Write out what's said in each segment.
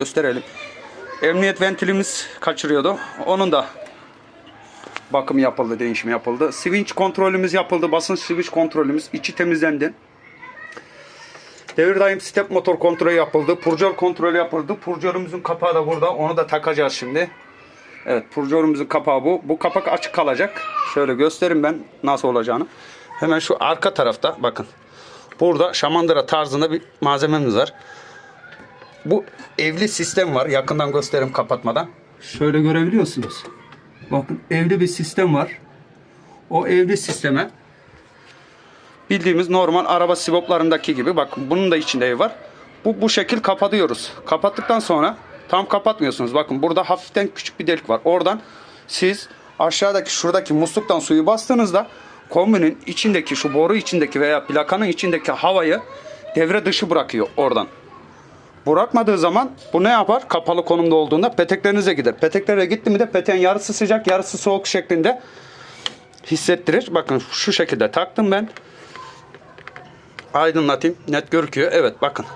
gösterelim. Emniyet ventilimiz kaçırıyordu. Onun da bakım yapıldı, değişimi yapıldı. Switch kontrolümüz yapıldı. Basınç switch kontrolümüz içi temizlendi. Devir daim step motor kontrolü yapıldı. Purcör kontrolü yapıldı. Purcörümüzün kapağı da burada. Onu da takacağız şimdi. Evet purcörümüzün kapağı bu. Bu kapak açık kalacak. Şöyle göstereyim ben nasıl olacağını. Hemen şu arka tarafta bakın. Burada şamandıra tarzında bir malzememiz var. Bu evli sistem var. Yakından göstereyim kapatmadan. Şöyle görebiliyorsunuz. Bakın evli bir sistem var. O evli sisteme bildiğimiz normal araba sivoplarındaki gibi bakın bunun da içinde ev var. Bu bu şekil kapatıyoruz. Kapattıktan sonra tam kapatmıyorsunuz. Bakın burada hafiften küçük bir delik var. Oradan siz aşağıdaki şuradaki musluktan suyu bastığınızda kombinin içindeki şu boru içindeki veya plakanın içindeki havayı devre dışı bırakıyor oradan. Bırakmadığı zaman bu ne yapar? Kapalı konumda olduğunda peteklerinize gider. Peteklere gitti mi de peteğin yarısı sıcak yarısı soğuk şeklinde hissettirir. Bakın şu şekilde taktım ben. Aydınlatayım. Net gözüküyor. Evet bakın.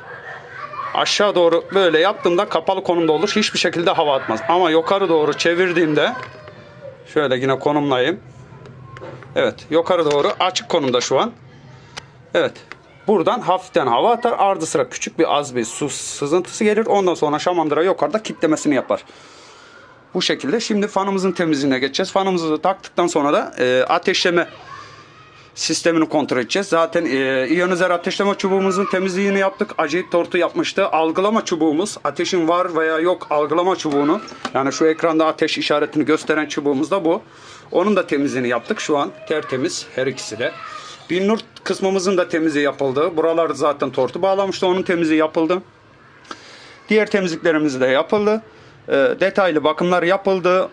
Aşağı doğru böyle yaptığımda kapalı konumda olur. Hiçbir şekilde hava atmaz. Ama yukarı doğru çevirdiğimde şöyle yine konumlayayım. Evet yukarı doğru açık konumda şu an. Evet. Buradan hafiften hava atar. Ardı sıra küçük bir az bir su sızıntısı gelir. Ondan sonra şamandıra yukarıda kitlemesini yapar. Bu şekilde. Şimdi fanımızın temizliğine geçeceğiz. Fanımızı taktıktan sonra da e, ateşleme sistemini kontrol edeceğiz. Zaten e, iyonizer ateşleme çubuğumuzun temizliğini yaptık. Acayip tortu yapmıştı. Algılama çubuğumuz ateşin var veya yok algılama çubuğunu yani şu ekranda ateş işaretini gösteren çubuğumuz da bu. Onun da temizliğini yaptık. Şu an tertemiz her ikisi de. Bir nur kısmımızın da temizliği yapıldı. Buralar zaten tortu bağlamıştı. Onun temizliği yapıldı. Diğer temizliklerimiz de yapıldı. E, detaylı bakımlar yapıldı.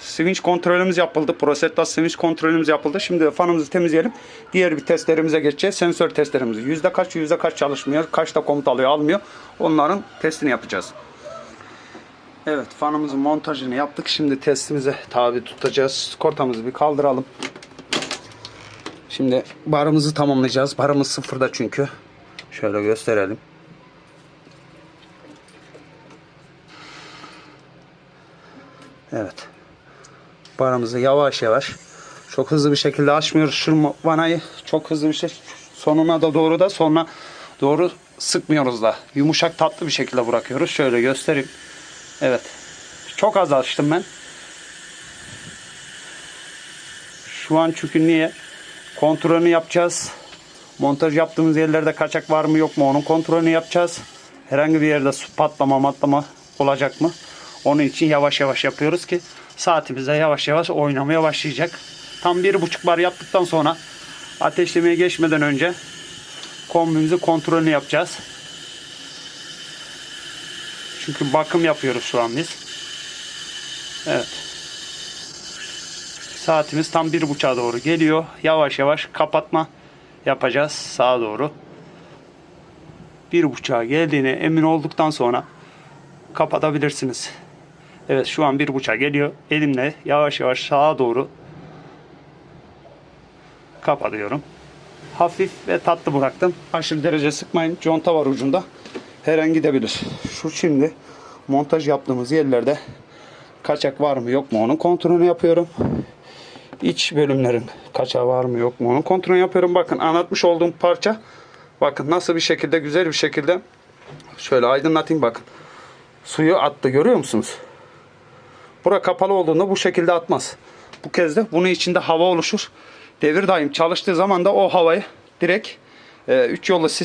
Switch kontrolümüz yapıldı. Prosettas switch kontrolümüz yapıldı. Şimdi fanımızı temizleyelim. Diğer bir testlerimize geçeceğiz. Sensör testlerimiz. Yüzde kaç yüzde kaç çalışmıyor. Kaçta komut alıyor almıyor. Onların testini yapacağız. Evet fanımızın montajını yaptık. Şimdi testimize tabi tutacağız. Kortamızı bir kaldıralım. Şimdi barımızı tamamlayacağız. Barımız sıfırda çünkü. Şöyle gösterelim. Evet. Barımızı yavaş yavaş çok hızlı bir şekilde açmıyoruz şu vanayı. Çok hızlı bir şey. Sonuna da doğru da sonra doğru sıkmıyoruz da. Yumuşak tatlı bir şekilde bırakıyoruz. Şöyle göstereyim. Evet. Çok az açtım ben. Şu an çünkü niye? Kontrolünü yapacağız. Montaj yaptığımız yerlerde kaçak var mı yok mu onun kontrolünü yapacağız. Herhangi bir yerde su patlama matlama olacak mı? Onun için yavaş yavaş yapıyoruz ki saatimize yavaş yavaş oynamaya başlayacak. Tam bir buçuk bar yaptıktan sonra ateşlemeye geçmeden önce kombimizi kontrolünü yapacağız. Çünkü bakım yapıyoruz şu an biz. Evet. Saatimiz tam bir buçuğa doğru geliyor. Yavaş yavaş kapatma yapacağız sağa doğru. Bir buçuğa geldiğine emin olduktan sonra kapatabilirsiniz. Evet şu an bir buçuğa geliyor. Elimle yavaş yavaş sağa doğru kapatıyorum. Hafif ve tatlı bıraktım. Aşırı derece sıkmayın. Conta var ucunda. Her an gidebilir. Şu şimdi montaj yaptığımız yerlerde kaçak var mı yok mu onun kontrolünü yapıyorum. İç bölümlerin kaçağı var mı yok mu onun kontrolünü yapıyorum. Bakın anlatmış olduğum parça bakın nasıl bir şekilde güzel bir şekilde şöyle aydınlatayım bakın. Suyu attı görüyor musunuz? Bura kapalı olduğunda bu şekilde atmaz. Bu kez de bunun içinde hava oluşur. Devir daim çalıştığı zaman da o havayı direkt 3 yollu sistem